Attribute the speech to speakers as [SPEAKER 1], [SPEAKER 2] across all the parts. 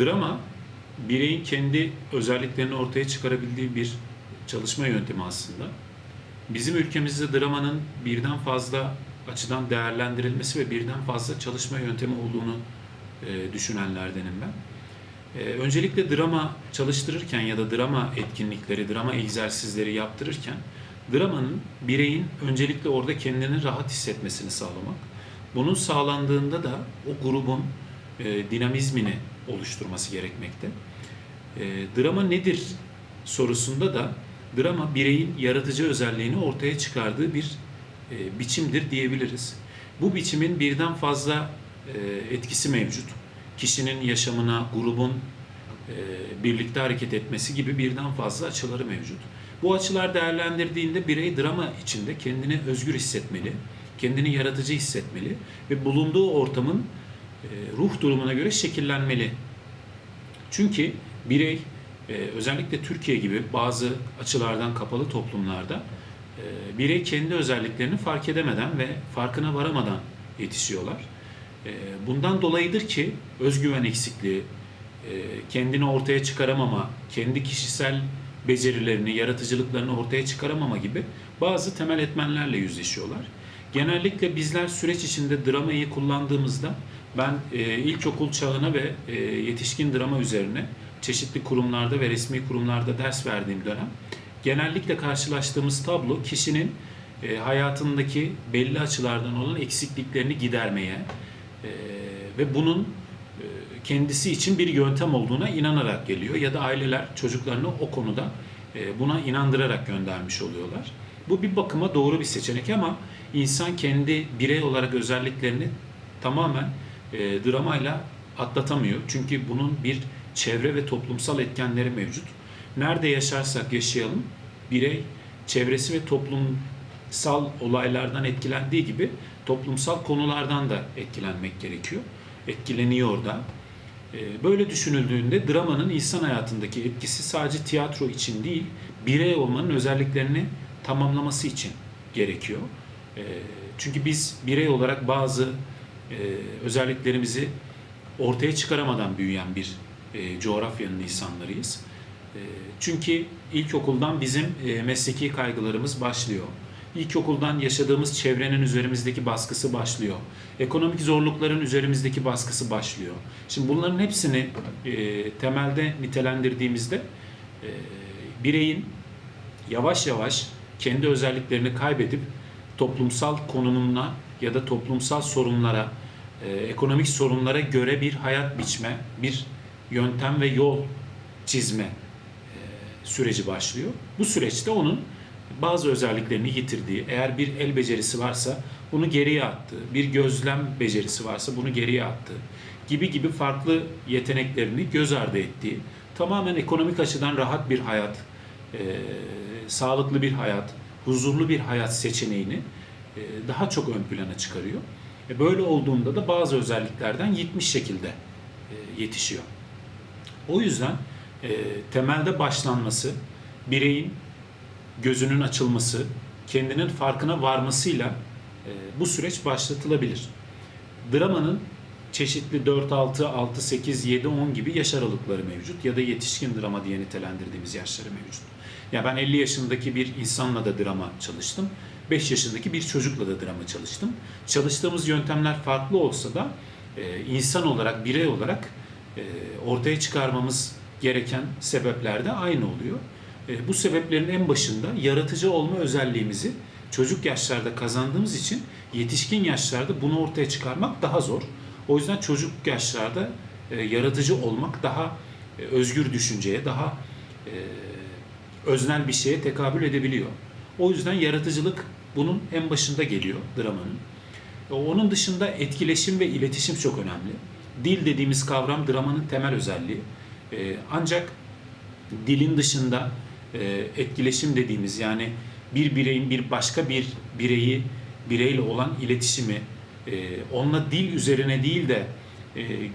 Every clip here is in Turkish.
[SPEAKER 1] Drama bireyin kendi özelliklerini ortaya çıkarabildiği bir çalışma yöntemi aslında. Bizim ülkemizde dramanın birden fazla açıdan değerlendirilmesi ve birden fazla çalışma yöntemi olduğunu e, düşünenlerdenim ben. E, öncelikle drama çalıştırırken ya da drama etkinlikleri, drama egzersizleri yaptırırken dramanın bireyin öncelikle orada kendini rahat hissetmesini sağlamak. Bunun sağlandığında da o grubun e, dinamizmini oluşturması gerekmekte. E, drama nedir sorusunda da drama bireyin yaratıcı özelliğini ortaya çıkardığı bir e, biçimdir diyebiliriz. Bu biçimin birden fazla e, etkisi mevcut. Kişinin yaşamına, grubun e, birlikte hareket etmesi gibi birden fazla açıları mevcut. Bu açılar değerlendirdiğinde birey drama içinde kendini özgür hissetmeli, kendini yaratıcı hissetmeli ve bulunduğu ortamın ruh durumuna göre şekillenmeli. Çünkü birey e, özellikle Türkiye gibi bazı açılardan kapalı toplumlarda e, birey kendi özelliklerini fark edemeden ve farkına varamadan yetişiyorlar. E, Bundan dolayıdır ki özgüven eksikliği, e, kendini ortaya çıkaramama, kendi kişisel becerilerini, yaratıcılıklarını ortaya çıkaramama gibi bazı temel etmenlerle yüzleşiyorlar. Genellikle bizler süreç içinde dramayı kullandığımızda ben e, ilkokul çağına ve e, yetişkin drama üzerine çeşitli kurumlarda ve resmi kurumlarda ders verdiğim dönem genellikle karşılaştığımız tablo kişinin e, hayatındaki belli açılardan olan eksikliklerini gidermeye e, ve bunun e, kendisi için bir yöntem olduğuna inanarak geliyor ya da aileler çocuklarını o konuda e, buna inandırarak göndermiş oluyorlar. Bu bir bakıma doğru bir seçenek ama insan kendi birey olarak özelliklerini tamamen e, dramayla atlatamıyor. Çünkü bunun bir çevre ve toplumsal etkenleri mevcut. Nerede yaşarsak yaşayalım birey çevresi ve toplumsal olaylardan etkilendiği gibi toplumsal konulardan da etkilenmek gerekiyor. Etkileniyor da. Ee, Böyle düşünüldüğünde dramanın insan hayatındaki etkisi sadece tiyatro için değil, birey olmanın özelliklerini tamamlaması için gerekiyor. Ee, Çünkü biz birey olarak bazı e, özelliklerimizi ortaya çıkaramadan büyüyen bir e, coğrafyanın insanlarıyız. E, Çünkü ilkokuldan bizim e, mesleki kaygılarımız başlıyor. İlkokuldan yaşadığımız çevrenin üzerimizdeki baskısı başlıyor. Ekonomik zorlukların üzerimizdeki baskısı başlıyor. Şimdi bunların hepsini e, temelde nitelendirdiğimizde e, bireyin yavaş yavaş kendi özelliklerini kaybedip toplumsal konumuna ya da toplumsal sorunlara, e, ekonomik sorunlara göre bir hayat biçme, bir yöntem ve yol çizme e, süreci başlıyor. Bu süreçte onun bazı özelliklerini yitirdiği, eğer bir el becerisi varsa bunu geriye attığı, bir gözlem becerisi varsa bunu geriye attığı gibi gibi farklı yeteneklerini göz ardı ettiği, tamamen ekonomik açıdan rahat bir hayat, e, sağlıklı bir hayat, huzurlu bir hayat seçeneğini daha çok ön plana çıkarıyor. E, böyle olduğunda da bazı özelliklerden yitmiş şekilde e, yetişiyor. O yüzden e, temelde başlanması, bireyin gözünün açılması, kendinin farkına varmasıyla e, bu süreç başlatılabilir. Dramanın çeşitli 4, 6, 6, 8, 7, 10 gibi yaş aralıkları mevcut ya da yetişkin drama diye nitelendirdiğimiz yaşları mevcut. Ya ben 50 yaşındaki bir insanla da drama çalıştım. 5 yaşındaki bir çocukla da drama çalıştım. Çalıştığımız yöntemler farklı olsa da e, insan olarak, birey olarak e, ortaya çıkarmamız gereken sebepler de aynı oluyor. E, bu sebeplerin en başında yaratıcı olma özelliğimizi çocuk yaşlarda kazandığımız için yetişkin yaşlarda bunu ortaya çıkarmak daha zor. O yüzden çocuk yaşlarda yaratıcı olmak daha özgür düşünceye, daha öznel bir şeye tekabül edebiliyor. O yüzden yaratıcılık bunun en başında geliyor dramanın. E, Onun dışında etkileşim ve iletişim çok önemli. Dil dediğimiz kavram dramanın temel özelliği. E, Ancak dilin dışında e, etkileşim dediğimiz yani bir bireyin bir başka bir bireyi bireyle olan iletişimi onunla dil üzerine değil de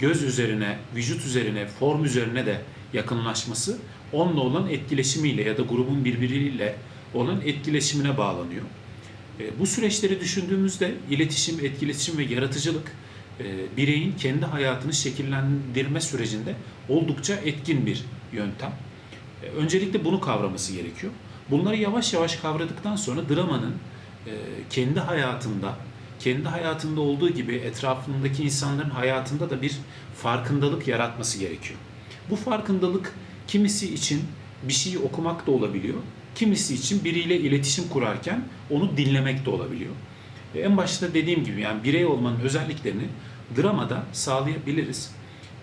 [SPEAKER 1] göz üzerine, vücut üzerine, form üzerine de yakınlaşması onunla olan etkileşimiyle ya da grubun birbiriyle olan etkileşimine bağlanıyor. E, Bu süreçleri düşündüğümüzde iletişim, etkileşim ve yaratıcılık e, bireyin kendi hayatını şekillendirme sürecinde oldukça etkin bir yöntem. E, öncelikle bunu kavraması gerekiyor. Bunları yavaş yavaş kavradıktan sonra dramanın e, kendi hayatında, kendi hayatında olduğu gibi etrafındaki insanların hayatında da bir farkındalık yaratması gerekiyor. Bu farkındalık kimisi için bir şeyi okumak da olabiliyor. Kimisi için biriyle iletişim kurarken onu dinlemek de olabiliyor. E, En başta dediğim gibi yani birey olmanın özelliklerini dramada sağlayabiliriz.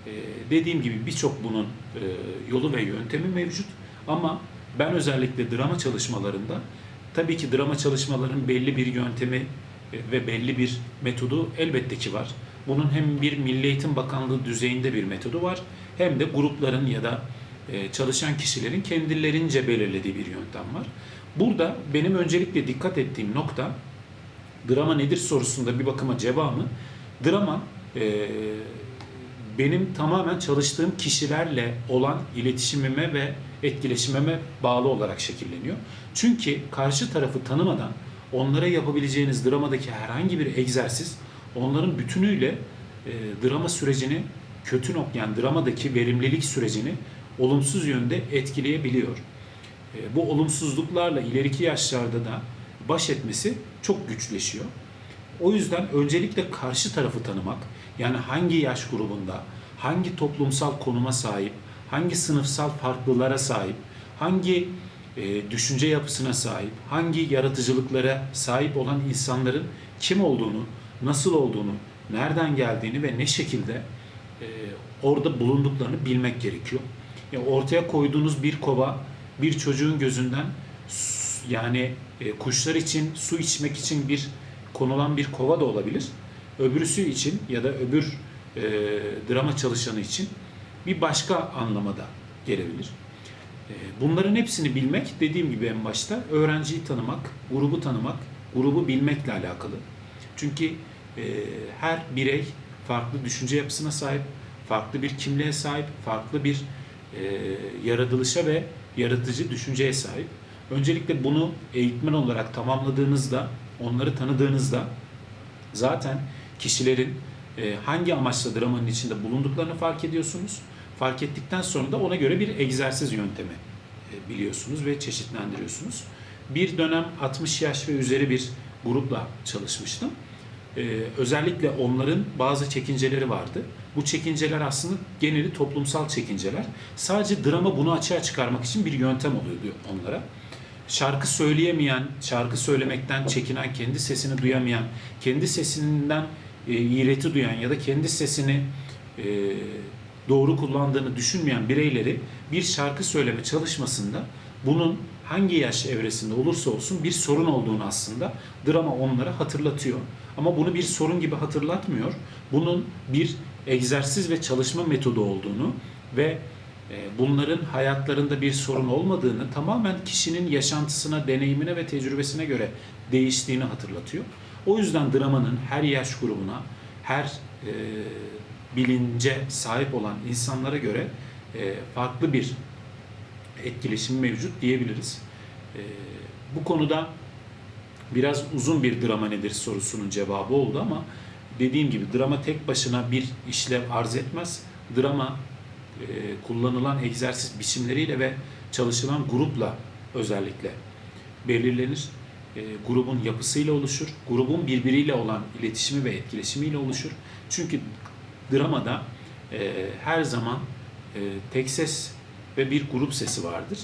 [SPEAKER 1] E, dediğim gibi birçok bunun e, yolu ve yöntemi mevcut. Ama ben özellikle drama çalışmalarında tabii ki drama çalışmalarının belli bir yöntemi ve belli bir metodu elbette ki var. Bunun hem bir Milli Eğitim Bakanlığı düzeyinde bir metodu var hem de grupların ya da çalışan kişilerin kendilerince belirlediği bir yöntem var. Burada benim öncelikle dikkat ettiğim nokta drama nedir sorusunda bir bakıma cevabı drama e, benim tamamen çalıştığım kişilerle olan iletişimime ve etkileşimime bağlı olarak şekilleniyor. Çünkü karşı tarafı tanımadan onlara yapabileceğiniz dramadaki herhangi bir egzersiz onların bütünüyle e, drama sürecini kötü nok yani dramadaki verimlilik sürecini olumsuz yönde etkileyebiliyor. E, bu olumsuzluklarla ileriki yaşlarda da baş etmesi çok güçleşiyor. O yüzden öncelikle karşı tarafı tanımak, yani hangi yaş grubunda, hangi toplumsal konuma sahip, hangi sınıfsal farklılara sahip, hangi e, düşünce yapısına sahip, hangi yaratıcılıklara sahip olan insanların kim olduğunu, nasıl olduğunu, nereden geldiğini ve ne şekilde e, orada bulunduklarını bilmek gerekiyor. Yani ortaya koyduğunuz bir kova bir çocuğun gözünden yani e, kuşlar için su içmek için bir konulan bir kova da olabilir. Öbürüsü için ya da öbür e, drama çalışanı için bir başka anlamada gelebilir. E, bunların hepsini bilmek dediğim gibi en başta öğrenciyi tanımak, grubu tanımak, grubu bilmekle alakalı. Çünkü e, her birey farklı düşünce yapısına sahip, farklı bir kimliğe sahip, farklı bir e, yaratılışa ve yaratıcı düşünceye sahip. Öncelikle bunu eğitmen olarak tamamladığınızda, onları tanıdığınızda zaten kişilerin e, hangi amaçla dramanın içinde bulunduklarını fark ediyorsunuz. Fark ettikten sonra da ona göre bir egzersiz yöntemi e, biliyorsunuz ve çeşitlendiriyorsunuz. Bir dönem 60 yaş ve üzeri bir grupla çalışmıştım. Ee, özellikle onların bazı çekinceleri vardı. Bu çekinceler aslında geneli toplumsal çekinceler. Sadece drama bunu açığa çıkarmak için bir yöntem oluyordu onlara. Şarkı söyleyemeyen, şarkı söylemekten çekinen, kendi sesini duyamayan, kendi sesinden e, iğreti duyan ya da kendi sesini e, doğru kullandığını düşünmeyen bireyleri bir şarkı söyleme çalışmasında bunun hangi yaş evresinde olursa olsun bir sorun olduğunu aslında drama onlara hatırlatıyor. Ama bunu bir sorun gibi hatırlatmıyor. Bunun bir egzersiz ve çalışma metodu olduğunu ve e, bunların hayatlarında bir sorun olmadığını tamamen kişinin yaşantısına, deneyimine ve tecrübesine göre değiştiğini hatırlatıyor. O yüzden dramanın her yaş grubuna, her e, bilince sahip olan insanlara göre e, farklı bir etkileşim mevcut diyebiliriz. E, bu konuda biraz uzun bir drama nedir sorusunun cevabı oldu ama dediğim gibi drama tek başına bir işlev arz etmez. Drama e, kullanılan egzersiz biçimleriyle ve çalışılan grupla özellikle belirlenir. E, grubun yapısıyla oluşur. Grubun birbiriyle olan iletişimi ve etkileşimiyle oluşur. Çünkü dramada e, her zaman e, tek ses ve bir grup sesi vardır.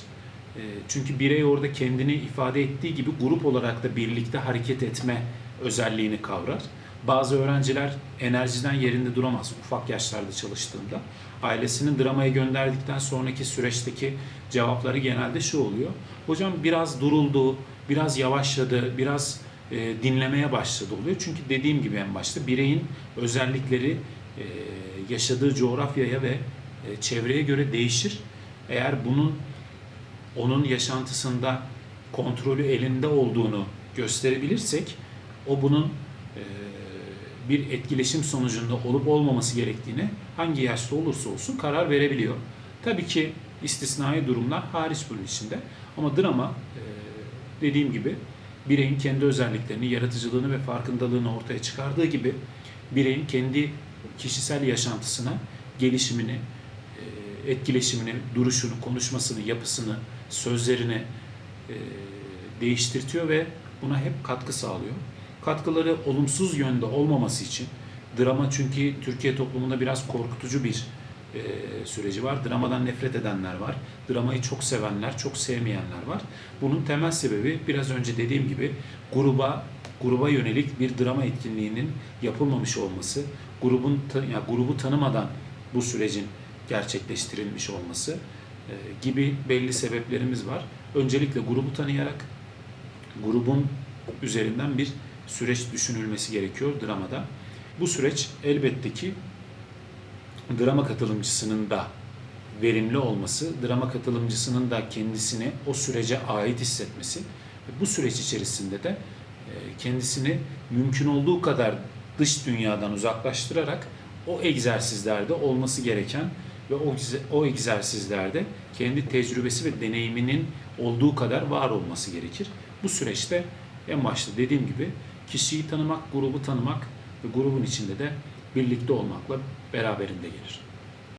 [SPEAKER 1] E, çünkü birey orada kendini ifade ettiği gibi grup olarak da birlikte hareket etme özelliğini kavrar. Bazı öğrenciler enerjiden yerinde duramaz ufak yaşlarda çalıştığında. Ailesinin dramaya gönderdikten sonraki süreçteki cevapları genelde şu oluyor. Hocam biraz duruldu, biraz yavaşladı, biraz e, dinlemeye başladı oluyor. Çünkü dediğim gibi en başta bireyin özellikleri e, yaşadığı coğrafyaya ve e, çevreye göre değişir. Eğer bunun onun yaşantısında kontrolü elinde olduğunu gösterebilirsek o bunun bir etkileşim sonucunda olup olmaması gerektiğini hangi yaşta olursa olsun karar verebiliyor. Tabii ki istisnai durumlar hariç bunun içinde ama drama dediğim gibi bireyin kendi özelliklerini, yaratıcılığını ve farkındalığını ortaya çıkardığı gibi bireyin kendi kişisel yaşantısına, gelişimini, e, etkileşimini, duruşunu, konuşmasını, yapısını, sözlerini e, değiştirtiyor ve buna hep katkı sağlıyor. Katkıları olumsuz yönde olmaması için drama çünkü Türkiye toplumunda biraz korkutucu bir e, süreci var. Dramadan nefret edenler var. Dramayı çok sevenler, çok sevmeyenler var. Bunun temel sebebi biraz önce dediğim gibi gruba gruba yönelik bir drama etkinliğinin yapılmamış olması, grubun ya grubu tanımadan bu sürecin gerçekleştirilmiş olması e, gibi belli sebeplerimiz var. Öncelikle grubu tanıyarak grubun üzerinden bir süreç düşünülmesi gerekiyor dramada. Bu süreç elbette ki drama katılımcısının da verimli olması, drama katılımcısının da kendisini o sürece ait hissetmesi bu süreç içerisinde de e, kendisini mümkün olduğu kadar dış dünyadan uzaklaştırarak o egzersizlerde olması gereken ve o, o egzersizlerde kendi tecrübesi ve deneyiminin olduğu kadar var olması gerekir. Bu süreçte en başta dediğim gibi kişiyi tanımak, grubu tanımak ve grubun içinde de birlikte olmakla beraberinde gelir.